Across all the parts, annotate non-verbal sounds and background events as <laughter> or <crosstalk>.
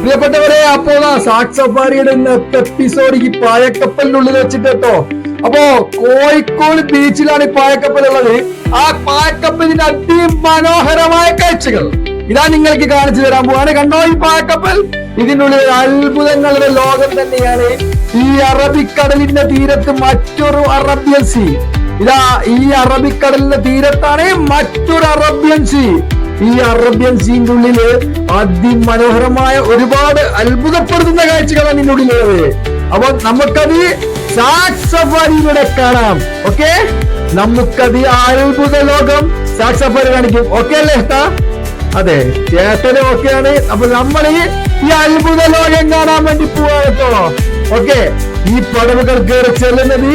പ്രിയപ്പെട്ടവരെ അപ്പോ സാക് സഫാരിയുടെ ഇന്നത്തെ എപ്പിസോഡ് ഈ പായക്കപ്പലിനുള്ളിൽ വെച്ചിട്ട് കേട്ടോ. അപ്പോ കോഴിക്കോട് ബീച്ചിലാണ് ഈ പായക്കപ്പൽ ഉള്ളത്. ആ പായക്കപ്പലിന്റെ അതിമനോഹരമായ കാഴ്ചകൾ. ഇതാ നിങ്ങൾക്ക് കാണിച്ചു തരാൻ പോവാണ്. കണ്ടോ ഈ പായക്കപ്പൽ? ഇതിനുള്ളിൽ അത്ഭുതങ്ങളുടെ ലോകം തന്നെയാണ്. ഈ അറബിക്കടലിന്റെ തീരത്ത് മറ്റൊരു അറബ്യൻ സീ. ഇതാ ഈ അറബിക്കടലിന്റെ തീരത്താണ് മറ്റൊരു അറബ്യൻ സീ. ഈ അറബ്യൻ സീനുള്ളിൽ ഉള്ളിൽ അതിമനോഹരമായ ഒരുപാട് അത്ഭുതപ്പെടുത്തുന്ന കാഴ്ചകളാണ് ഇതിന്റെ ഉള്ളിലുള്ളത് അപ്പൊ നമുക്കത് സഫാരിയിലൂടെ കാണാം. ഓക്കെ? നമുക്കത് ആ അത്ഭുത ലോകം സാക് സഫാരി കാണിക്കും. ഓക്കെ അല്ലേ അതെ ചേട്ടന് ഓക്കെയാണ് അപ്പൊ നമ്മൾ ഈ അത്ഭുത ലോകം കാണാൻ വേണ്ടി പോവാ കേട്ടോ ഓക്കെ? ഈ പടവുകൾ കയറി ചെല്ലുന്നത്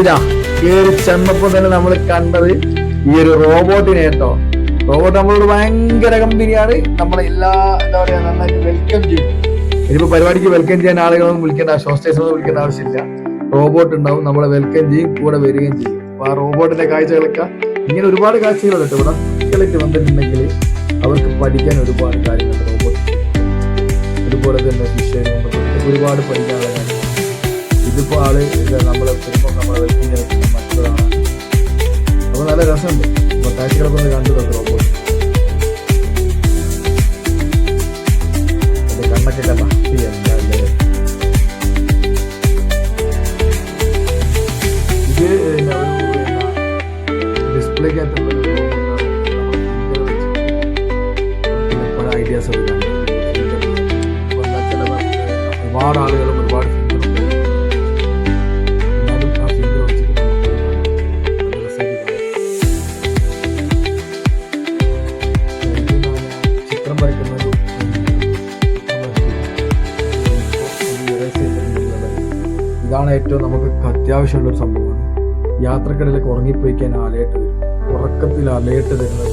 ഇതാ കയറി ചെന്നപ്പോ തന്നെ നമ്മൾ കണ്ടത് ഈ ഒരു റോബോട്ടിനെ കേട്ടോ റോബോട്ട് നമ്മളോട് ഭയങ്കര കമ്പനിയാണ് നമ്മളെ എല്ലാ എന്താ പറയാ നന്നായിട്ട് വെൽക്കം ചെയ്യും. ഇനിയിപ്പോ പരിപാടിക്ക് വെൽക്കം ചെയ്യാൻ ആളുകളൊന്നും വിളിക്കേണ്ട സ്റ്റേഷനൊന്നും വിളിക്കേണ്ട ആവശ്യമില്ല. റോബോട്ട് ഉണ്ടാവും നമ്മളെ വെൽക്കം ചെയ്യും കൂടെ വരികയും ചെയ്യും. അപ്പൊ ആ റോബോട്ടിന്റെ കാഴ്ചകളൊക്കെ ഇങ്ങനെ ഒരുപാട് കാഴ്ചകളുണ്ട് കേട്ടോ. ഇവിടെ കുട്ടികളൊക്കെ വന്നിട്ടുണ്ടെങ്കിൽ അവർക്ക് പഠിക്കാൻ ഒരുപാട് കാര്യങ്ങളുണ്ട്. റോബോട്ട് അതുപോലെ തന്നെ ഫിഷറി ഒരുപാട് പഠിക്കാനുള്ള കാര്യങ്ങൾ. ഇതിപ്പോ ആൾ നമ്മളെ നമ്മളെ വെൽക്കം ചെയ്യാൻ മറ്റുള്ളതാണ് അപ്പൊ നല്ല രസമുണ്ട്. കാഴ്ചകളൊക്കെ ഒന്ന് കണ്ടു തന്നെ റോബോട്ട് എന്റെ കണ്ണൊക്കെ കണ്ട എന്താ അല്ലേ ഇത് ഒരു ഒരുപാട് ഐഡിയാസ് ആളുകളും ഒരുപാട് finger അത്യാവശ്യമുള്ള ഒരു സംഭവമാണ്. യാത്രക്കിടയിലൊക്കെ ഉറങ്ങിപ്പോയിക്കാൻ അലേട്ട് വരും. ഉറക്കത്തിൽ അലേട്ട് തരുന്ന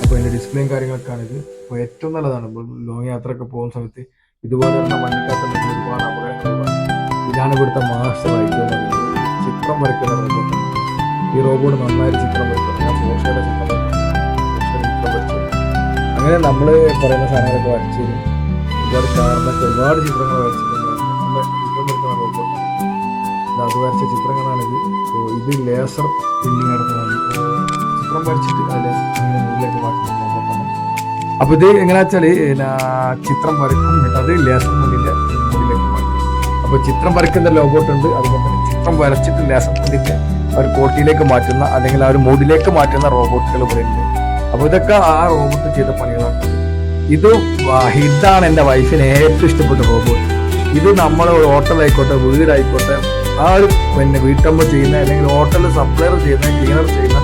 അപ്പോൾ അതിന്റെ ഡിസ്പ്ലേയും കാര്യങ്ങളൊക്കെ ആണിത് അപ്പോൾ ഏറ്റവും നല്ലതാണ് ലോങ് യാത്രയൊക്കെ പോകുന്ന സമയത്ത് ഇതുപോലെ തന്നെ മണ്ണിക്കകത്ത് ഒരുപാട് അപകടങ്ങൾ ഇതാണ് ഇവിടുത്തെ മാസ്റ്റർ ആയിട്ട് ചിത്രം വരയ്ക്കുന്ന ഈ റോബോട്ട് നന്നായിട്ട് ചിത്രം വരയ്ക്കുന്നത് ഞാൻ പോഷയുടെ ചിത്രം അങ്ങനെ നമ്മൾ പറയുന്ന സാധനങ്ങളൊക്കെ വരച്ചു തരും. ഒരുപാട് കാറിനൊക്കെ ഒരുപാട് ചിത്രങ്ങൾ വരച്ചിട്ടുണ്ട്. ചിത്രം വരയ്ക്കുന്ന റോബോട്ട് അത് വരച്ച ചിത്രങ്ങളാണിത്. അപ്പോൾ ഇത് ലേസർ പ്രിന്റിങ് നടത്തുന്നത് ചിത്രം വരച്ചിട്ട് ആ ലേസർ റോബോട്ടാണ് അപ്പോൾ ഇത് എങ്ങനെയാ വെച്ചാൽ ചിത്രം വരക്കും അത് ലേസർ മുന്നിന്റെ മുന്നിലേക്ക് മാറ്റും. അപ്പോൾ ചിത്രം വരയ്ക്കുന്ന ലോബോട്ടുണ്ട് അതുപോലെ തന്നെ ചിത്രം വരച്ചിട്ട് ലേസർ ആ ഒരു കോട്ടിയിലേക്ക് മാറ്റുന്ന അല്ലെങ്കിൽ ആ ഒരു മൂഡിലേക്ക് മാറ്റുന്ന റോബോട്ടുകൾ പറയുന്നത് അപ്പോൾ ഇതൊക്കെ ആ റോബോട്ട് ചെയ്ത പണികളാണ്. ഇത് ഹിതാണ് എന്റെ വൈഫിന് ഏറ്റവും ഇഷ്ടപ്പെട്ട റോബോട്ട് ഇത് നമ്മൾ ഹോട്ടലായിക്കോട്ടെ വീടായിക്കോട്ടെ ആ ഒരു പിന്നെ വീട്ടമ്മ ചെയ്യുന്ന അല്ലെങ്കിൽ ഹോട്ടലിൽ സപ്ലയർ ചെയ്യുന്ന ക്ലീനർ ചെയ്യുന്ന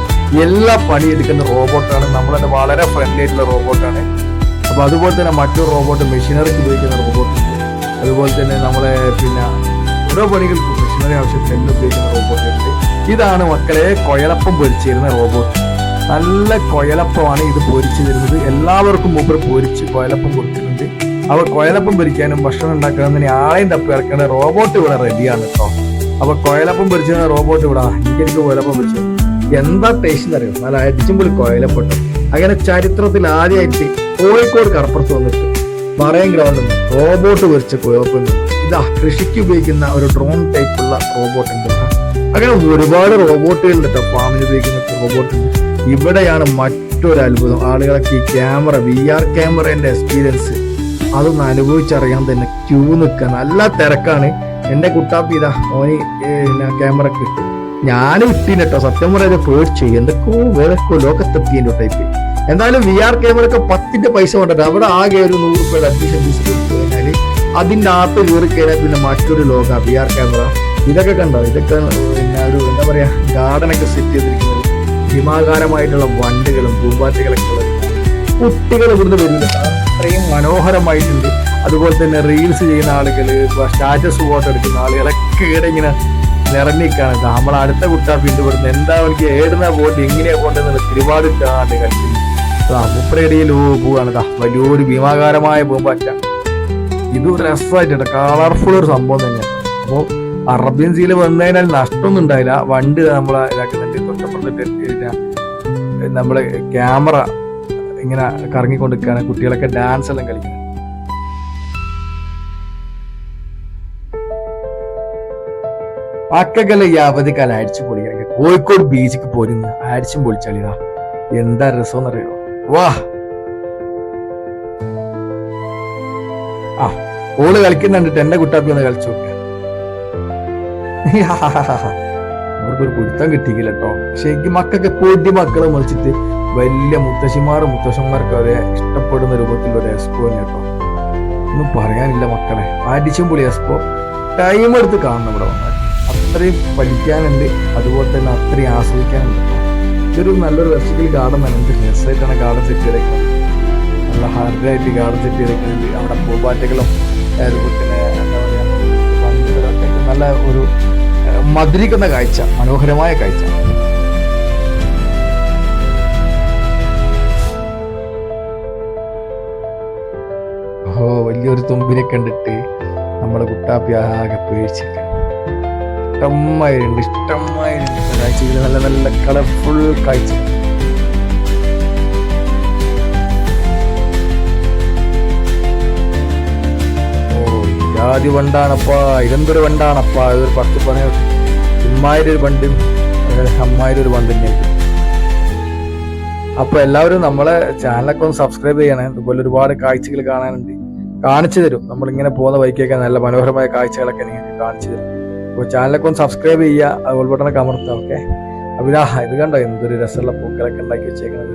എല്ലാ പണി എടുക്കുന്ന റോബോട്ടാണ് തന്നെ വളരെ ഫ്രണ്ട്ലി ആയിട്ടുള്ള റോബോട്ടാണ് അപ്പോൾ അതുപോലെ തന്നെ മറ്റൊരു റോബോട്ട് മെഷീനറിക്ക് ഉപയോഗിക്കുന്ന റോബോട്ട് അതുപോലെ തന്നെ നമ്മളെ പിന്നെ ഓരോ പണികൾക്കും മെഷീനറി ആവശ്യത്തിന് എല്ലാം ഉപയോഗിക്കുന്ന റോബോട്ടുണ്ട് ഇതാണ് മക്കളെ കൊയലപ്പം പൊരിച്ചിരുന്ന റോബോട്ട് നല്ല കൊയലപ്പമാണ് ഇത് പൊരിച്ചു തരുന്നത്. എല്ലാവർക്കും മുമ്പ് പൊരിച്ച് കൊയലപ്പം കൊടുത്തിട്ടുണ്ട്. അവർ കൊയലപ്പം പൊരിക്കാനും ഭക്ഷണം ഉണ്ടാക്കാനും ആളെയും തപ്പി ഇറക്കേണ്ട റോബോട്ട് ഇവിടെ റെഡിയാണ് കേട്ടോ അപ്പൊ കോയലപ്പം പൊരിച്ച റോബോട്ട് ഇവിടാ. എനിക്ക് കൊയലപ്പം പൊരിച്ചു. എന്താ ടേസ്റ്റ് അറിയോ? നല്ല അടിച്ചുമ്പോൾ കൊയലപ്പെട്ടു അങ്ങനെ ചരിത്രത്തിൽ ആദ്യമായിട്ട് കോഴിക്കോട് കടപ്പുറത്ത് വന്നിട്ട് മറയം ഗ്രൗണ്ടിൽ റോബോട്ട് പൊരിച്ച കോയപ്പം ഇതാ കൃഷിക്ക് ഉപയോഗിക്കുന്ന ഒരു ഡ്രോൺ ടൈപ്പുള്ള റോബോട്ട് ഉണ്ട്. അങ്ങനെ ഒരുപാട് റോബോട്ടുകളുണ്ട് കേട്ടോ ഫാമിന് ഉപയോഗിക്കുന്ന റോബോട്ട് ഇവിടെയാണ് മറ്റൊരു അത്ഭുതം. ആളുകളൊക്കെ ഈ ക്യാമറ വി ആർ ക്യാമറന്റെ എക്സ്പീരിയൻസ് അതൊന്ന് അനുഭവിച്ചറിയാൻ തന്നെ ക്യൂ നിൽക്കുക. നല്ല തിരക്കാണ്. എന്റെ കുട്ടാപ്പി ഇതാ ഓന് ക്യാമറ കിട്ടി ഞാൻ ഇട്ടീന് കേട്ടോ സത്യം പറയാതെ പേടിച്ചു എന്തൊക്കെയോ വേറെക്കോ ലോകത്തെത്തിയതിന്റെ ടൈപ്പ് എന്തായാലും വി ആർ ക്യാമറ ഒക്കെ പത്തിന്റെ പൈസ കൊണ്ടിട്ട് അവിടെ ആകെ ഒരു നൂറ് രൂപയുടെ അഡ്മിഷൻ ഫീസ് കൊടുത്തു കഴിഞ്ഞാൽ അതിന്റെ അകത്ത് കയറി കഴിഞ്ഞാൽ പിന്നെ മറ്റൊരു ലോക വി ആർ ക്യാമറ. ഇതൊക്കെ കണ്ടോ? ഇതൊക്കെ പിന്നെ ഒരു എന്താ പറയാ ഗാർഡനൊക്കെ സെറ്റ് ചെയ്തിരിക്കുന്നത് ഹിമാകാരമായിട്ടുള്ള വണ്ടുകളും പൂമ്പാറ്റകളൊക്കെ ഉള്ളത് കുട്ടികൾ ഇവിടുന്ന് വരുന്നുണ്ട്. അത്രയും മനോഹരമായിട്ടുണ്ട്. അതുപോലെ തന്നെ റീൽസ് ചെയ്യുന്ന ആളുകൾ സ്റ്റാറ്റസ് ഫോട്ടോ എടുക്കുന്ന ആളുകളൊക്കെ ഇവിടെ ഇങ്ങനെ നിറഞ്ഞിക്കാണ് നമ്മൾ അടുത്ത കുട്ടാ പിന്തുടരുന്നത് എന്താ എനിക്ക് ഏടുന്ന പോയിട്ട് എങ്ങനെയാ പോകേണ്ടത് ഒരുപാട് ആണ്ട് കളിക്കുന്നു മുപ്പരടിയിൽ പോവാണ്. വലിയൊരു ഭീമാകാരമായ പൂമ്പാറ്റ. ഇത് രസമായിട്ടുണ്ട്. കളർഫുൾ ഒരു സംഭവം തന്നെയാണ് അപ്പോൾ അറബ്യൻ സീൽ വന്നതിനാൽ നഷ്ടമൊന്നും ഉണ്ടായില്ല. വണ്ട് നമ്മളെ ഇതാക്കുന്നുണ്ട്. തൊട്ടപ്പുറത്തിട്ട് നമ്മളെ ക്യാമറ ഇങ്ങനെ കറങ്ങിക്കൊണ്ടിരിക്കുകയാണ്. കുട്ടികളൊക്കെ ഡാൻസ് എല്ലാം കളിക്കുന്നത് മക്കൾക്കെല്ലാം ഈ കാലം അടിച്ചു പൊളിക്കാൻ കോഴിക്കോട് ബീച്ചിക്ക് പോരുന്ന് അടിച്ചും പൊളിച്ചാളിതാ എന്താ രസം എന്നറിയോ? വാ. ആ ഓൾ കളിക്കുന്നുണ്ടിട്ട് എന്റെ കുട്ടാപ്പി ഒന്ന് കളിച്ചു നോക്കുക അവർക്കൊരു <laughs> പിടുത്തം കിട്ടിയില്ല കേട്ടോ ശരിക്കും എനിക്ക് മക്കൾക്ക് പൊടി മക്കളെ മറിച്ചിട്ട് വലിയ മുത്തശ്ശിമാരും മുത്തശ്ശന്മാർക്ക് അവരെ ഇഷ്ടപ്പെടുന്ന രൂപത്തിൽ ഒരു എക്സ്പോ തന്നെ കേട്ടോ ഒന്നും പറയാനില്ല മക്കളെ. അടിച്ചും പൊളി എക്സ്പോ ടൈം എടുത്ത് കാണണം ഇവിടെ വന്നാൽ. അത്രയും പഠിക്കാനുണ്ട് അതുപോലെ തന്നെ അത്രയും ആസ്വദിക്കാനുണ്ട്. ഇതൊരു നല്ലൊരു വെർട്ടിക്കൽ ഗാർഡൻ തന്നെ എന്ത് രസമായിട്ടാണ് ഗാർഡൻ സെറ്റ് ചെയ്തേക്കുന്നത്. നല്ല ഹാർഡായിട്ട് ഗാർഡൻ സെറ്റ് ചെയ്തേക്കുന്നുണ്ട്. അവിടെ പൂമ്പാറ്റകളും അതുപോലെ തന്നെ എന്താ പറയുക നല്ല ഒരു മധുരിക്കുന്ന കാഴ്ച മനോഹരമായ കാഴ്ച. ഓ വലിയൊരു തുമ്പിനെ കണ്ടിട്ട് നമ്മുടെ കുട്ടാപ്പി ആകെ പേടിച്ചിരിക്കണം ഇഷ്ടമായിട്ടുണ്ട് ഇഷ്ടമായിട്ടുണ്ട്. കാഴ്ചയിൽ നല്ല നല്ല കളർഫുൾ കാഴ്ച. ഓ വണ്ടാണപ്പാ ഇതെന്തൊരു വണ്ടാണപ്പാ ഇതൊരു പത്ത് പണി ഇമ്മായിരം ഒരു വണ്ടും അമ്മായിരം ഒരു വണ്ട് തന്നെയായിരിക്കും അപ്പൊ എല്ലാവരും നമ്മളെ ചാനലൊക്കെ ഒന്ന് സബ്സ്ക്രൈബ് ചെയ്യണേ. അതുപോലെ ഒരുപാട് കാഴ്ചകൾ കാണാനുണ്ട്. കാണിച്ചു തരും. നമ്മളിങ്ങനെ പോകുന്ന വൈക്കൊക്കെ നല്ല മനോഹരമായ കാഴ്ചകളൊക്കെ കാണിച്ചു തരും. അപ്പോൾ ചാനലൊക്കെ ഒന്ന് സബ്സ്ക്രൈബ് ചെയ്യുക അതുപോലെ ബട്ടണൊക്കെ അമർത്തുക ഓക്കെ അപ്പോൾ ഇതാ ഇത് കണ്ടോ എന്തൊരു രസമുള്ള പൂക്കളൊക്കെ ഉണ്ടാക്കി വെച്ചേക്കുന്നത്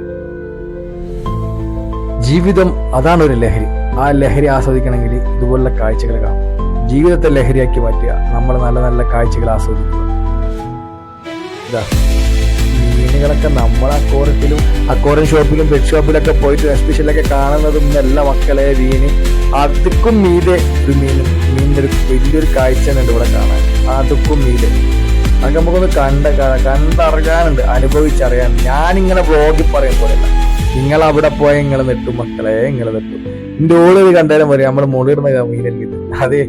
ജീവിതം അതാണ് ഒരു ലഹരി. ആ ലഹരി ആസ്വദിക്കണമെങ്കിൽ ഇതുപോലുള്ള കാഴ്ചകൾ കാണും. ജീവിതത്തെ ലഹരിയാക്കി മാറ്റുക നമ്മൾ നല്ല നല്ല കാഴ്ചകൾ ആസ്വദിക്കുക. ഇതാ. മീനുകളൊക്കെ നമ്മുടെ അക്കോറത്തിലും അക്കോറം ഷോപ്പിലും പെറ്റ് ഷോപ്പിലൊക്കെ പോയിട്ട് എസ്പെഷ്യലൊക്കെ കാണുന്നതും നല്ല മക്കളെ വീണ്. അതുക്കും മീതെ ഒരു മീൻ മീനിന്റെ ഒരു വലിയൊരു കാഴ്ച തന്നെ ഇവിടെ കാണാൻ. അതുക്കും മീതെ. അതൊക്കെ നമുക്കൊന്ന് കണ്ട കണ്ടറിയാനുണ്ട് അനുഭവിച്ചറിയാൻ. ഞാനിങ്ങനെ ബ്ലോഗിൽ പറയും പോലെ നിങ്ങൾ അവിടെ പോയ നിങ്ങൾ നെട്ടും മക്കളെ നിങ്ങൾ നെട്ടും. എന്റെ ഓളൊരു കണ്ടാലും പറയും നമ്മൾ മുളിടുന്ന മീനല്ലേ അതെ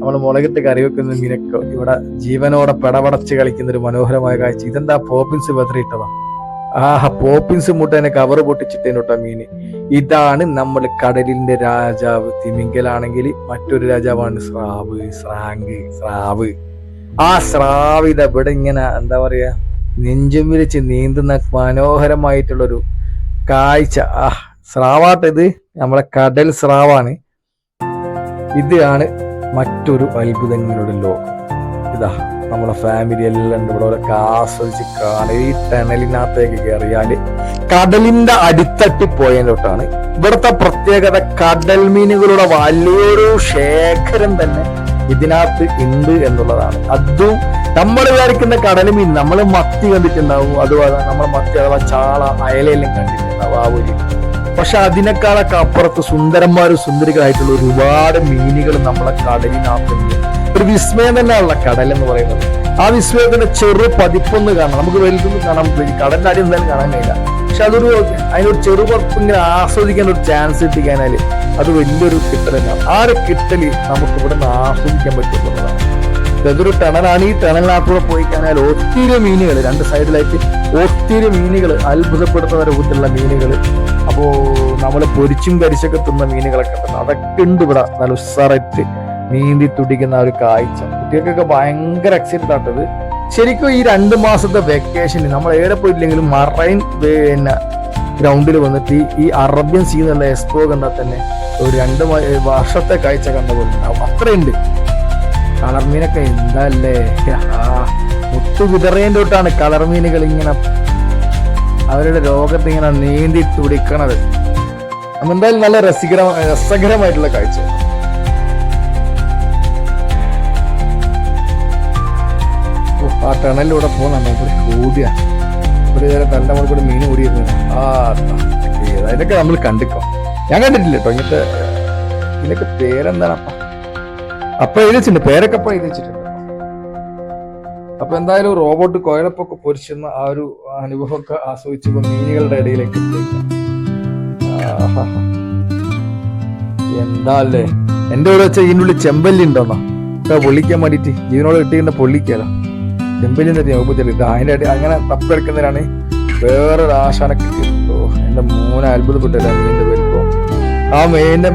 നമ്മൾ മുളകിട്ട് കറി വെക്കുന്ന മീനൊക്കെ ഇവിടെ ജീവനോടെ പെടപടച്ച് കളിക്കുന്ന ഒരു മനോഹരമായ കാഴ്ച. ഇതെന്താ പോപ്പിൻസ് വെതറിയിട്ടതാ ആ പോപ്പിൻസ് മുട്ടേനെ കവർ പൊട്ടിച്ചിട്ടേനോട്ടാ മീന്. ഇതാണ് നമ്മൾ കടലിന്റെ രാജാവ്. തിമിങ്കലാണെങ്കിൽ മറ്റൊരു രാജാവാണ് സ്രാവ് സ്രാങ്ക് സ്രാവ്. ആ സ്രാവ് ഇത് ഇവിടെ ഇങ്ങനെ എന്താ പറയാ നെഞ്ചും വിരിച്ച് നീന്തുന്ന മനോഹരമായിട്ടുള്ളൊരു കാഴ്ച. ആ സ്രാവാട്ട് ഇത്. നമ്മളെ കടൽ സ്രാവാണ്. ഇതാണ് മറ്റൊരു അത്ഭുതങ്ങളുടെ ലോകം. ഇതാ നമ്മളെ ഫാമിലി എല്ലാം ഇവിടെ ഓരൊക്കെ ആസ്വദിച്ച് കാണുക ഈ ടണലിനകത്തേക്ക് കയറിയാൽ കടലിന്റെ അടിത്തട്ടി പോയതിലോട്ടാണ്. ഇവിടുത്തെ പ്രത്യേകത കടൽ മീനുകളുടെ വലിയൊരു ശേഖരം തന്നെ ഇതിനകത്ത് ഉണ്ട് എന്നുള്ളതാണ്. അതും നമ്മൾ വിചാരിക്കുന്ന കടൽ മീൻ നമ്മൾ മത്തി കണ്ടിട്ടുണ്ടാവും. അതുപോലെ നമ്മൾ മത്തി അഥവാ ചാള അയലയെല്ലാം കണ്ടിട്ടുണ്ടാവും ആ ഒരു പക്ഷെ അതിനേക്കാളൊക്കെ അപ്പുറത്ത് സുന്ദരന്മാരും സുന്ദരികളായിട്ടുള്ള ഒരുപാട് മീനുകൾ നമ്മളെ കടലിനകത്തുണ്ട്. ഒരു വിസ്മയം തന്നെയാണല്ല കടൽ എന്ന് പറയുന്നത്. ആ വിസ്മയത്തിന്റെ ചെറു പതിപ്പൊന്ന് കാണാം നമുക്ക് വലുതൊന്നും കാണാൻ കടലിന്റെ അടി എന്തായാലും കാണാൻ കഴിയില്ല. പക്ഷെ അതൊരു അതിനൊരു ചെറുപറപ്പ് ഇങ്ങനെ ആസ്വദിക്കാൻ ഒരു ചാൻസ് കിട്ടിക്കാനാല് അത് വലിയൊരു കിട്ടലാണ് ആ ഒരു കിട്ടൽ നമുക്ക് ഇവിടെ നിന്ന് ആസ്വദിക്കാൻ പറ്റുന്നതാണ് ഇതൊരു ടണലാണ്. ഈ ടണലിനകത്തൂടെ പോയി കഴിഞ്ഞാൽ ഒത്തിരി മീനുകൾ രണ്ട് സൈഡിലായിട്ട് ഒത്തിരി മീനുകൾ അത്ഭുതപ്പെടുത്തുന്ന രൂപത്തിലുള്ള മീനുകൾ അപ്പോ നമ്മൾ പൊരിച്ചും കരിച്ചൊക്കെ തിന്ന മീനുകളൊക്കെ ഉണ്ടല്ലോ അതൊക്കെ ഉണ്ട് ഇവിടെ. നല്ല ഉസാറായിട്ട് നീന്തി തുടിക്കുന്ന ഒരു കാഴ്ച. കുട്ടികൾക്കൊക്കെ ഭയങ്കര എക്സൈറ്റഡ് ആട്ടത് ശരിക്കും ഈ രണ്ട് മാസത്തെ വെക്കേഷന് നമ്മൾ എവിടെ പോയിട്ടില്ലെങ്കിലും മറൈൻ പിന്നെ ഗ്രൗണ്ടിൽ വന്നിട്ട് ഈ- അറബ്യൻ സീ എന്നുള്ള എക്സ്പോ കണ്ടാൽ തന്നെ ഒരു രണ്ട് വർഷത്തെ കാഴ്ച കണ്ട പോലെ. അത്രയുണ്ട്. കളർ മീനൊക്കെ എന്താല്ലേ മുത്തു വിതറേന്റെ തൊട്ടാണ് കളർ മീനുകൾ ഇങ്ങനെ അവരുടെ രോഗത്തെ ഇങ്ങനെ നീന്തി തുടിക്കണത്. എന്തായാലും നല്ല രസികര രസകരമായിട്ടുള്ള കാഴ്ച ആ ടണലിലൂടെ പോകുന്നുണ്ട് ഒരു ചോദ്യമാണ് ഒരു നേരം തന്റെ മുകളിൽ മീൻ ഓടിയിരുന്നു. ആ ഇതൊക്കെ നമ്മൾ കണ്ടിക്കോ? ഞാൻ കണ്ടിട്ടില്ല കേട്ടോ ഇങ്ങനത്തെ ഇതിനൊക്കെ പേരെന്താണ്? അപ്പ എഴുതിച്ചിട്ടുണ്ട്. പേരൊക്കെ അപ്പൊ എഴുതിച്ചിട്ടുണ്ട്. അപ്പൊ എന്തായാലും റോബോട്ട് കോയലപ്പൊക്കെ പൊരിച്ചെന്ന ആ ഒരു അനുഭവമൊക്കെ ആസ്വദിച്ചപ്പോ മീനുകളുടെ ഇടയിലേക്ക്. എന്താ അല്ലേ? എന്റെ കൂടെ വെച്ചാൽ ഇതിനുള്ളിൽ ചെമ്പല്ലി ഉണ്ടോന്നോ പൊള്ളിക്കാൻ വേണ്ടിട്ട് ജീവനോട് കിട്ടിയിട്ട് പൊള്ളിക്കാലോ ചെമ്പല്ലി തന്നെ ചെറിയത് അതിന്റെ അടി അങ്ങനെ തപ്പെടുക്കുന്നതിനാണ് വേറൊരു ആശാന കിട്ടിയത്. ഓ എന്റെ മൂന്ന് അത്ഭുതപ്പെട്ടില്ല മീനിന്റെ വലിപ്പം ആ മീനിന്റെ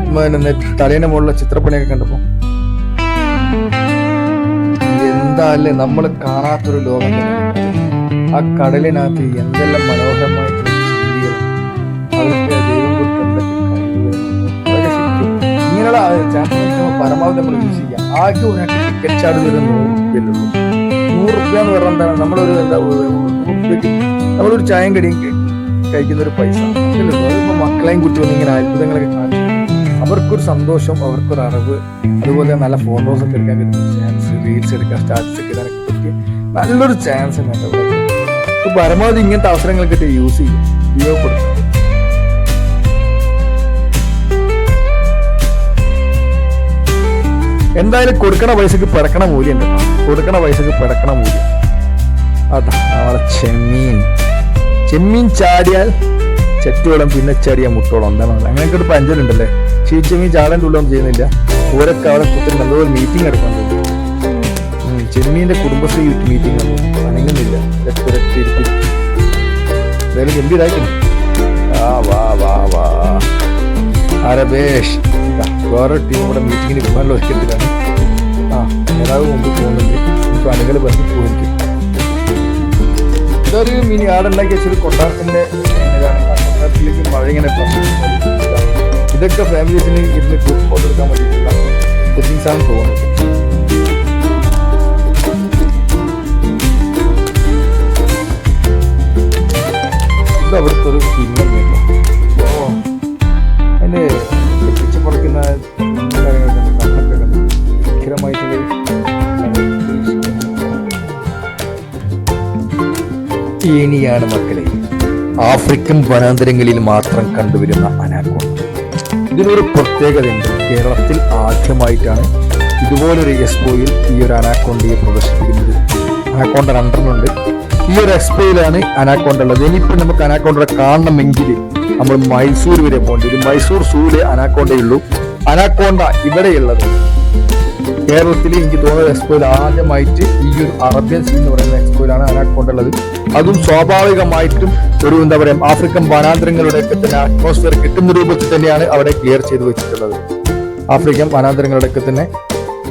തലേന്റെ മുകളിലെ ചിത്രപ്പണിയൊക്കെ കണ്ടപ്പോ എന്താ പറഞ്ഞാൽ നമ്മൾ കാണാത്തൊരു ലോകം ആ കടലിനകത്ത് എന്തെല്ലാം മനോഹരമായിട്ടുള്ള ജീവികൾ ഇങ്ങനെയുള്ള പരമാവധി നമ്മൾ യൂസ് ചെയ്യാം. ആകെ ടിക്കറ്റ് ചാർജ് ഉള്ളൂ. നൂറ് റുപ്യ എന്ന് പറഞ്ഞാൽ എന്താണ്? നമ്മളൊരു എന്താ നമ്മളൊരു ചായം കടിയും കഴിക്കുന്ന ഒരു പൈസ. അതല്ലേ ഉള്ളൂ. അതിപ്പോ മക്കളെയും കുട്ടികളും ഇങ്ങനെ അത്ഭുതങ്ങളൊക്കെ കാണിച്ചു. അവർക്കൊരു സന്തോഷം അവർക്കൊരു അറിവ്. അതുപോലെ നല്ല ഫോട്ടോസ് ഒക്കെ എടുക്കാൻ പറ്റുന്ന ചാൻസ് റീൽസ് എടുക്കാൻ സ്റ്റാറ്റസ് ഒക്കെ ഇടാനൊക്കെ പറ്റിയ നല്ലൊരു ചാൻസ് ഉണ്ട് പരമാവധി ഇങ്ങനത്തെ അവസരങ്ങളൊക്കെ യൂസ് ചെയ്യും. ഉപയോഗപ്പെടുത്തും എന്തായാലും കൊടുക്കണ പൈസക്ക് പിടക്കണ മൂല്യം. കൊടുക്കണ പൈസക്ക് പിടക്കണ മൂല്യം. അതാ നമ്മളെ ചെമ്മീൻ. ചെമ്മീൻ ചാടിയാൽ ചെറ്റോളം പിന്നെ ചാടിയ മുട്ടോളം എന്താണ്? അങ്ങനെയൊക്കെ ഒരു പഞ്ചലുണ്ടല്ലേ ചീച്ചെമ്മീൻ ചാടാൻ തുള്ളൊന്നും ചെയ്യുന്നില്ല. ഓരൊക്കെ അവിടെ കുത്തിട്ട് നല്ലൊരു മീറ്റിംഗ് എടുക്കാൻ തോന്നുന്നു ചെമ്മീന്റെ കുടുംബശ്രീ മീറ്റിംഗ് അനങ്ങുന്നില്ല. എന്തായാലും ഗംഭീരായിട്ടുണ്ട്. ആ വാ വാ വാ. ടീം ഇവിടെ മീറ്റിങ്ങിന് വിമാനം ഒരുക്കത്തിലാണ് നേതാവ് മുമ്പ് പോകുന്നുണ്ട് അണികൾ ബന്ധി പോയിരിക്കും ഇതൊരു മിനി ആടുണ്ടാക്കി വെച്ചൊരു കൊട്ടാരത്തിന്റെ കൊട്ടാരത്തിലേക്ക് മഴ ഇങ്ങനെ ഇതൊക്കെ ഫാമിലീസിന് ഇരുന്ന് ഗ്രൂപ്പ് ഫോട്ടോ എടുക്കാൻ വേണ്ടിയിട്ടുള്ള സെറ്റിങ്സ് ആണ് തോന്നുന്നത്. ഇത് അവിടുത്തെ ഒരു ചിഹ്നം കേട്ടോ ഏണിയാണ് മക്കളെ. ആഫ്രിക്കൻ വനാന്തരങ്ങളിൽ മാത്രം കണ്ടുവരുന്ന അനാക്കോണ്ട ഇതിനൊരു പ്രത്യേകതയുണ്ട് കേരളത്തിൽ ആദ്യമായിട്ടാണ് ഇതുപോലൊരു എക്സ്പോയിൽ ഈ ഒരു അനാക്കോണ്ടയെ പ്രദർശിപ്പിക്കുന്നത്. അനാക്കോണ്ട രണ്ടെണ്ണമുണ്ട് ഈ ഒരു എക്സ്പോയിലാണ് അനാക്കോണ്ട ഉള്ളത്. ഇനിയിപ്പോൾ നമുക്ക് അനാക്കോണ്ടയെ കാണണമെങ്കിൽ നമ്മൾ മൈസൂർ വരെ പോകേണ്ടി വരും. മൈസൂർ സൂവിലെ അനാക്കോണ്ടയുള്ളൂ. അനാക്കോണ്ട ഇവിടെയുള്ളത് കേരളത്തിൽ എനിക്ക് തോന്നുന്നത് എക്സ്പോയിൽ ആദ്യമായിട്ട് ഈ ഒരു അറബ്യൻ സീ എന്ന് പറയുന്ന എക്സ്പോയിലാണ് അതിനകത്ത് കൊണ്ടുള്ളത്. അതും സ്വാഭാവികമായിട്ടും ഒരു എന്താ പറയാ ആഫ്രിക്കൻ വനാന്തരങ്ങളുടെ ഒക്കെ തന്നെ അറ്റ്മോസ്ഫിയർ കിട്ടുന്ന രൂപത്തിൽ തന്നെയാണ് അവിടെ ക്ലിയർ ചെയ്ത് വെച്ചിട്ടുള്ളത്. ആഫ്രിക്കൻ വനാന്തരങ്ങളുടെ ഒക്കെ തന്നെ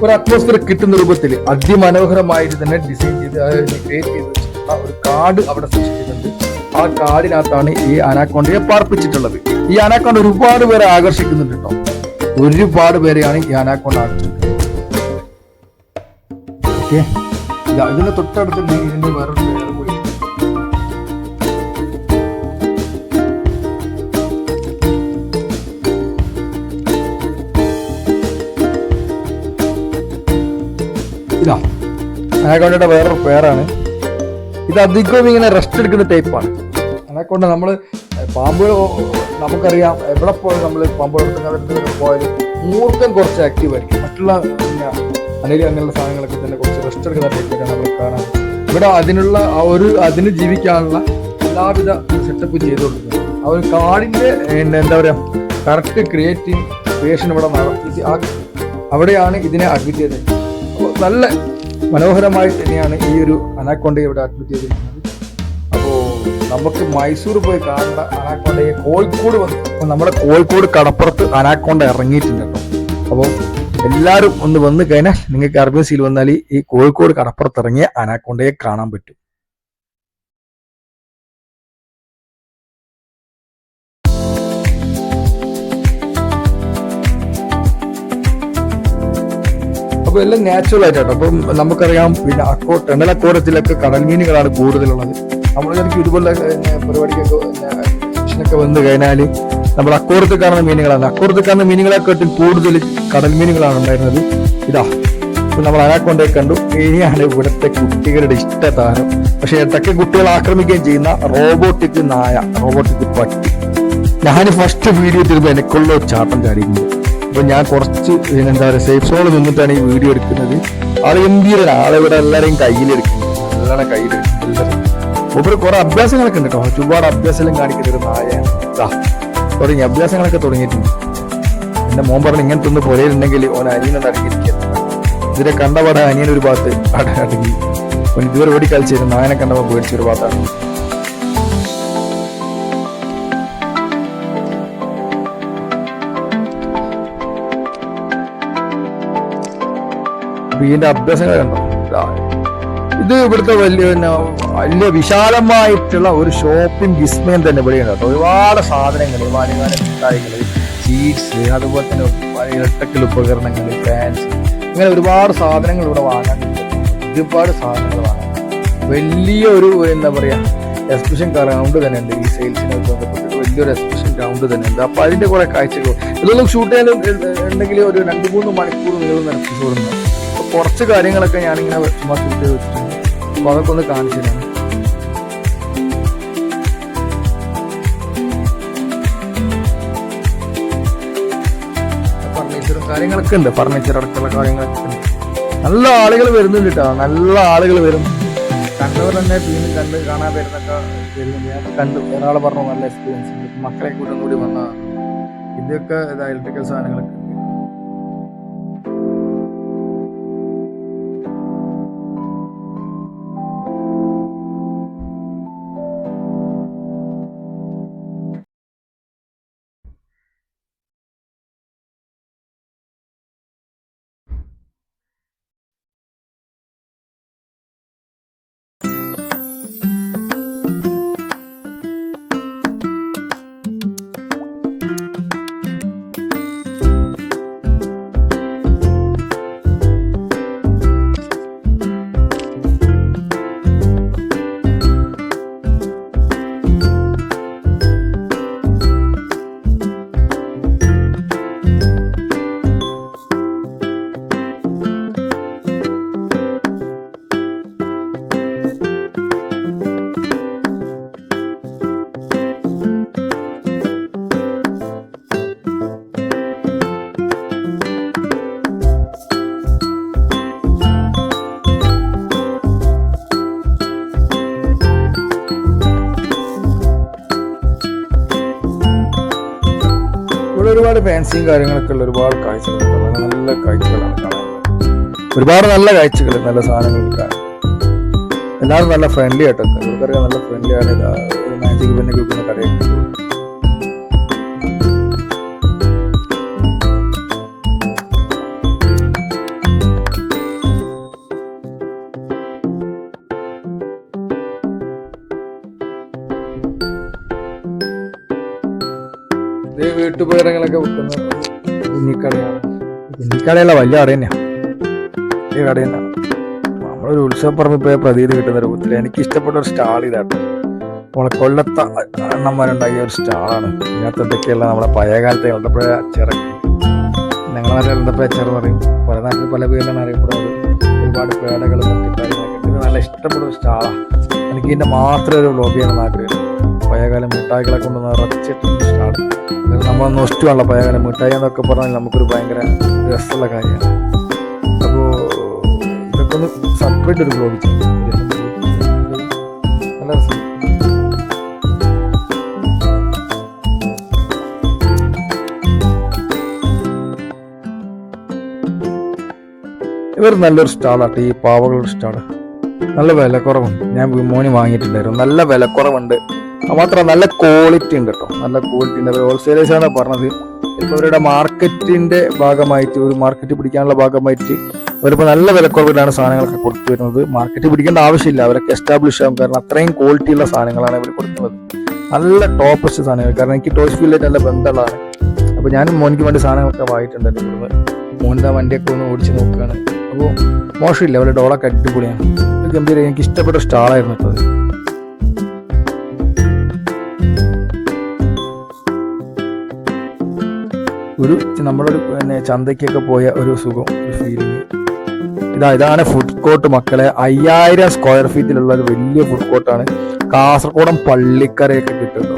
ഒരു അറ്റ്മോസ്ഫിയർ കിട്ടുന്ന രൂപത്തിൽ അതിമനോഹരമായിട്ട് തന്നെ ഡിസൈൻ ചെയ്ത് ക്രിയേറ്റ് ചെയ്ത് വെച്ചിട്ടുള്ള ഒരു കാർഡ് അവിടെ സൃഷ്ടിച്ചിട്ടുണ്ട്. ആ കാടിനകത്താണ് ഈ അനാക്കോണ്ടയെ പാർപ്പിച്ചിട്ടുള്ളത്. ഈ അനാക്കോണ്ട ഒരുപാട് പേരെ ആകർഷിക്കുന്നുണ്ട് കേട്ടോ. ഒരുപാട് പേരെയാണ് ഈ അനാക്കോണ്ട ആകർഷിക്കുന്നത് ഓക്കെ. ഇതിന്റെ തൊട്ടടുത്ത് തന്നെ ഇതിന്റെ വേറൊരു അനാക്കോണ്ടയുടെ വേറൊരു പേരാണ് ഇത് അധികവും ഇങ്ങനെ റെസ്റ്റ് എടുക്കുന്ന ടൈപ്പാണ് അനാക്കോണ്ട നമ്മൾ പാമ്പുകൾ നമുക്കറിയാം എവിടെ പോയാലും നമ്മൾ പാമ്പുകൾ പോയാലും മൂർഖം കുറച്ച് ആക്റ്റീവ് ആയിരിക്കും. മറ്റുള്ള അനലി അങ്ങനെയുള്ള സാധനങ്ങളൊക്കെ തന്നെ കുറച്ച് റെസ്റ്റ് എടുക്കുന്ന ടൈപ്പൊക്കെയാണ് നമ്മൾ കാണാൻ ഇവിടെ അതിനുള്ള ഒരു അതിന് ജീവിക്കാനുള്ള എല്ലാവിധ സെറ്റപ്പ് ചെയ്തു കൊടുക്കുന്നത് ആ ഒരു പിന്നെ എന്താ പറയുക കറക്റ്റ് ക്രിയേറ്റിംഗ് ക്രിയേഷൻ ഇവിടെ നടത്തി അവിടെയാണ് ഇതിനെ അഡ്മിറ്റ് ചെയ്തത്. അപ്പോൾ നല്ല മനോഹരമായി തന്നെയാണ് ഈ ഒരു അനാക്കോണ്ടയെ ഇവിടെ അഡ്മിറ്റ് ചെയ്തിരിക്കുന്നത്. അപ്പോൾ നമുക്ക് മൈസൂർ പോയി കാണേണ്ട അനാക്കോണ്ടയെ കോഴിക്കോട് വന്ന് നമ്മുടെ കോഴിക്കോട് കടപ്പുറത്ത് അനാക്കോണ്ട ഇറങ്ങിയിട്ടുണ്ട് കേട്ടോ. അപ്പോൾ എല്ലാവരും ഒന്ന് വന്നു കഴിഞ്ഞാൽ നിങ്ങൾക്ക് അറബിയൻ സീൽ വന്നാൽ ഈ കോഴിക്കോട് കടപ്പുറത്ത് ഇറങ്ങിയ അനാക്കോണ്ടയെ കാണാൻ പറ്റും. അപ്പൊ എല്ലാം നാച്ചുറൽ ആയിട്ടാട്ടോ അപ്പം നമുക്കറിയാം പിന്നെ അക്കോ ടെണ്ടലക്കോരത്തിലൊക്കെ കടൽ മീനുകളാണ് കൂടുതലുള്ളത്. നമ്മൾ ഇതുപോലെ പരിപാടിക്കൊക്കെ വന്നു കഴിഞ്ഞാൽ നമ്മൾ അക്കൂറത്ത് കാണുന്ന മീനുകളാണ്. അക്കൂറത്ത് കാണുന്ന മീനുകളെക്കാട്ടും കൂടുതൽ കടൽ മീനുകളാണ് ഉണ്ടായിരുന്നത്. ഇതാ ഇപ്പം നമ്മൾ അനാക്കൊണ്ടേ കണ്ടു ഇനിയാണ് ഇവിടുത്തെ കുട്ടികളുടെ ഇഷ്ട താരം പക്ഷെ ഇടയ്ക്ക് കുട്ടികൾ ആക്രമിക്കുകയും ചെയ്യുന്ന റോബോട്ടിക് നായ റോബോട്ടിക് പട്ടി. ഞാൻ ഫസ്റ്റ് വീഡിയോ തരുമ്പോൾ എനിക്കുള്ള ഒരു ചാട്ടം ചാടിയിരുന്നു അപ്പൊ ഞാൻ കുറച്ച് എന്താ പറയുക സേഫ് സോണിൽ നിന്നിട്ടാണ് ഈ വീഡിയോ എടുക്കുന്നത്. ആൾ ഗംഭീരനാണ് ആളെ ഇവിടെ എല്ലാവരെയും കയ്യിലെടുക്കുന്നത് എല്ലാവരും കയ്യിലെടുക്കും എല്ലാവരും ഉപരി കുറെ അഭ്യാസങ്ങളൊക്കെ ഉണ്ട് കേട്ടോ. ഒരുപാട് അഭ്യാസം കാണിക്കുന്ന ഒരു നായ തുടങ്ങി അഭ്യാസങ്ങളൊക്കെ തുടങ്ങിയിട്ടുണ്ട്. എന്റെ മോൻ പറഞ്ഞു ഇങ്ങനത്തെ ഒന്ന് പുരയിലുണ്ടെങ്കിൽ ഓൻ അനിയനൊന്ന് അടങ്ങിയിരിക്കുക. ഇതിനെ കണ്ടപാടെ അനിയൻ ഒരു ഭാഗത്ത് അട- അടങ്ങി ഓൻ ഇതുവരെ ഓടി കളിച്ചിരുന്നു നായനെ കണ്ടപ്പോൾ പേടിച്ച ഒരു ഭാഗത്താണ് അപ്പൊ ഇതിന്റെ അഭ്യാസങ്ങൾ കണ്ടോ? ഇത് ഇവിടുത്തെ വലിയ പിന്നെ വലിയ വിശാലമായിട്ടുള്ള ഒരു ഷോപ്പിംഗ് വിസ്മയം തന്നെ ഇവിടെയുണ്ട്. കേട്ടോ ഒരുപാട് സാധനങ്ങൾ വാനുകാല മിഠായികൾ ചീറ്റ്സ് അതുപോലെ തന്നെ ഇലക്ട്രിക്കൽ ഉപകരണങ്ങൾ ഫാൻസ് ഇങ്ങനെ ഒരുപാട് സാധനങ്ങൾ ഇവിടെ വാങ്ങാൻ കിട്ടും. ഒരുപാട് സാധനങ്ങൾ വാങ്ങാൻ വലിയ ഒരു എന്താ പറയുക എക്സിബിഷൻ ഗ്രൗണ്ട് തന്നെ ഉണ്ട് ഈ സെയിൽസിനെ ബന്ധപ്പെട്ട് വലിയൊരു എക്സിബിഷൻ ഗ്രൗണ്ട് തന്നെ ഉണ്ട്. അപ്പോൾ അതിന്റെ കുറെ കാഴ്ചകൾ ഇതൊന്നും ഷൂട്ട് ചെയ്യാൻ ഉണ്ടെങ്കിൽ ഒരു രണ്ട് മൂന്ന് മണിക്കൂർ നീളുന്ന എപ്പിസോഡ് ഉണ്ട്. അപ്പോൾ കുറച്ച് കാര്യങ്ങളൊക്കെ ഞാനിങ്ങനെ ചുമ്മാ ഷൂട്ട് ചെയ്ത് വെച്ചിട്ടുണ്ട്. അപ്പൊ അതൊക്കെ ഒന്ന് കാണിച്ചു തരാം. ഫർണിച്ചറും കാര്യങ്ങളൊക്കെ ഉണ്ട്. ഫർണിച്ചർ അടക്കമുള്ള കാര്യങ്ങളൊക്കെ ഉണ്ട്. നല്ല ആളുകൾ വരുന്നുണ്ട് കേട്ടോ. നല്ല ആളുകൾ വരും. കണ്ടവർ തന്നെ വീണ്ടും കണ്ട് കാണാൻ വരുന്നൊക്കെ വരുന്നുണ്ട്. ഞാൻ കണ്ടു ഒരാൾ പറഞ്ഞു നല്ല എക്സ്പീരിയൻസ് മക്കളെ കൂടെ കൂടി വന്ന ഇതൊക്കെ ഇതാ ഇലക്ട്രിക്കൽ സാധനങ്ങളൊക്കെ. ഫാൻസിയും കാര്യങ്ങളൊക്കെ ഉള്ള ഒരുപാട് കാഴ്ചകളുണ്ട്. നല്ല കാഴ്ചകളാണ് കാണാറുള്ളത്. ഒരുപാട് നല്ല കാഴ്ചകൾ നല്ല സാധനങ്ങൾ കിട്ടാൻ എല്ലാവരും നല്ല ഫ്രണ്ട്ലി ആയിട്ടൊക്കെ ഇവർക്കറിയാം നല്ല ഫ്രണ്ട്ലി ആണ് മാജിക് പിന്നെ കിട്ടുന്ന കടയൊക്കെ ഇത് വീട്ടുപകരണങ്ങളൊക്കെ വിൽക്കുന്ന കുഞ്ഞിക്കടയാണ് കുഞ്ഞിക്കടയല്ല വലിയ കട തന്നെയാ. വലിയ കട തന്നെയാണ് നമ്മളൊരു ഉത്സവപ്പറമ്പിൽ പോയ പ്രതീതി കിട്ടുന്ന രൂപത്തിൽ എനിക്ക് ഇഷ്ടപ്പെട്ട ഒരു സ്റ്റാൾ ഇതാണ് നമ്മളെ കൊല്ലത്ത അണ്ണന്മാരുണ്ടാക്കിയ ഒരു സ്റ്റാളാണ്. ഇതിനകത്ത് എന്തൊക്കെയുള്ള നമ്മളെ പഴയകാലത്തെ എളുപ്പഴ അച്ചറ. ഞങ്ങളുടെ നാട്ടിൽ അച്ചറ എന്ന് പറയും? പല നാട്ടിൽ പല പേരിലാണ് അറിയപ്പെടുന്നത്. ഒരുപാട് പേടകളും മറ്റു കാര്യങ്ങളൊക്കെ നല്ല ഇഷ്ടപ്പെട്ട ഒരു സ്റ്റാളാണ് എനിക്ക് ഇതിന്റെ മാത്രം ഒരു ചെയ്യണം ആഗ്രഹം പഴയകാല മിഠായികളെ കൊണ്ട് നിറച്ചിട്ടൊരു ഇഷ്ടമാണ്. നമ്മൾ നോഷ്ടുവാണല്ലോ പഴയകാല മിഠായി എന്നൊക്കെ പറഞ്ഞാൽ നമുക്കൊരു ഭയങ്കര രസമുള്ള കാര്യമാണ്. അപ്പോൾ ഇതൊക്കെ ഒന്ന് സെപ്പറേറ്റ് ഒരു ബ്ലോഗ് ചെയ്യും. നല്ല രസം. ഇവർ നല്ലൊരു സ്റ്റാളാട്ടെ ഈ പാവകളുടെ സ്റ്റാൾ. നല്ല വിലക്കുറവുണ്ട്. ഞാൻ മോന് വാങ്ങിയിട്ടുണ്ടായിരുന്നു. നല്ല വിലക്കുറവുണ്ട്. മാത്രമല്ല നല്ല ക്വാളിറ്റി ഉണ്ട് കേട്ടോ നല്ല ക്വാളിറ്റി ഉണ്ട്. ഹോൾസെയിലേഴ്സാണ് പറഞ്ഞത്. ഇപ്പോൾ അവരുടെ മാർക്കറ്റിന്റെ ഭാഗമായിട്ട് ഒരു മാർക്കറ്റ് പിടിക്കാനുള്ള ഭാഗമായിട്ട് അവരിപ്പോൾ നല്ല വിലക്കുറവിലാണ് സാധനങ്ങളൊക്കെ കൊടുത്തു വരുന്നത്. മാർക്കറ്റ് പിടിക്കേണ്ട ആവശ്യമില്ല. അവരൊക്കെ എസ്റ്റാബ്ലിഷ് ആകും കാരണം അത്രയും ക്വാളിറ്റിയുള്ള സാധനങ്ങളാണ് ഇവർ കൊടുക്കുന്നത്. നല്ല ടോപ്പസ്റ്റ് സാധനങ്ങൾ. കാരണം എനിക്ക് ടോയ്സ് ഫീൽഡായിട്ട് നല്ല ബന്ധമുള്ളതാണ്. അപ്പോൾ ഞാനും മോനിക്ക് വേണ്ടി സാധനങ്ങളൊക്കെ വാങ്ങിയിട്ടുണ്ടായിരുന്നു ഇവിടുന്ന്. മോനിന്റെ വണ്ടിയൊക്കെ ഒന്ന് ഓടിച്ച് നോക്കുകയാണ്. അപ്പോൾ മോശമില്ല. അവരുടെ ഡോളൊക്കെ അടിപൊളിയാണ്. ഗംഭീര എനിക്ക് ഇഷ്ടപ്പെട്ട സ്റ്റാളായിരുന്നു കേട്ടോ ഒരു നമ്മളൊരു ചന്തയ്ക്കൊക്കെ പോയ ഒരു സുഖം ഒരു ഫീലിംഗ് ഇതാ ഇതാണ് ഫുഡ് കോർട്ട് മക്കളെ. അയ്യായിരം സ്ക്വയർ ഫീറ്റിലുള്ള ഒരു വലിയ ഫുഡ് കോർട്ടാണ് കാസർഗോഡം പള്ളിക്കരയൊക്കെ കിട്ടുന്നു.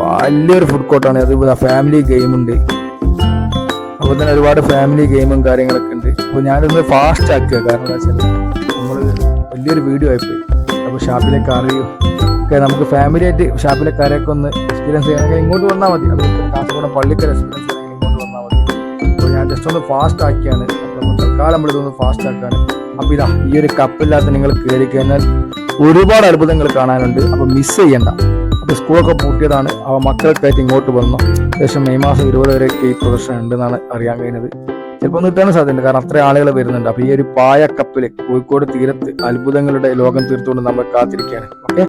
വലിയൊരു ഫുഡ് കോർട്ടാണ് അത് ഫാമിലി ഗെയിമുണ്ട് അപ്പോൾ തന്നെ ഒരുപാട് ഫാമിലി ഗെയിമും കാര്യങ്ങളൊക്കെ ഉണ്ട്. അപ്പോൾ ഞാനിന്ന് ഫാസ്റ്റ് ആക്കുക കാരണം എന്താ വെച്ചാൽ നമ്മൾ വലിയൊരു വീഡിയോ ആയിപ്പോയി. അപ്പോൾ ഷാപ്പിലേക്ക് അറിയും? ഒക്കെ നമുക്ക് ഫാമിലി ആയിട്ട് ഷാപ്പിലെ കാര്യമൊക്കെ ഒന്ന് എക്സ്പീരിയൻസ് ചെയ്യണമെങ്കിൽ ഇങ്ങോട്ട് വന്നാൽ മതി. കാസർഗോഡ് പള്ളിക്കര എക്സ്പീരിയൻസ് അപ്പോൾ ഒന്ന് ഫാസ്റ്റ് ആക്കിയാണ് അപ്പോൾ തൽക്കാലം നമ്മൾ ഇതൊന്ന് ഫാസ്റ്റ് ആക്കാണ്. അപ്പോൾ ഇതാ ഈ ഒരു കപ്പില്ലാത്ത നിങ്ങൾ കയറി കഴിഞ്ഞാൽ ഒരുപാട് അത്ഭുതങ്ങൾ കാണാനുണ്ട്. അപ്പോൾ മിസ് ചെയ്യണ്ട. അപ്പോൾ സ്കൂളൊക്കെ പൂട്ടിയതാണ്. അവ മക്കൾക്കായിട്ട് ഇങ്ങോട്ട് വന്നു. ഏകദേശം മെയ് മാസം ഇരുപത് വരെയൊക്കെ ഈ പ്രദർശനം ഉണ്ടെന്നാണ് അറിയാൻ കഴിഞ്ഞത്. ചിലപ്പോൾ നിർത്താനും സാധ്യതയുണ്ട്. കാരണം അത്ര ആളുകൾ വരുന്നുണ്ട്. അപ്പൊ ഈ ഒരു പായ കപ്പിൽ കോഴിക്കോട് തീരത്ത് അത്ഭുതങ്ങളുടെ ലോകം തീർത്തുകൊണ്ട് നമ്മൾ കാത്തിരിക്കുകയാണ്. ഓക്കെ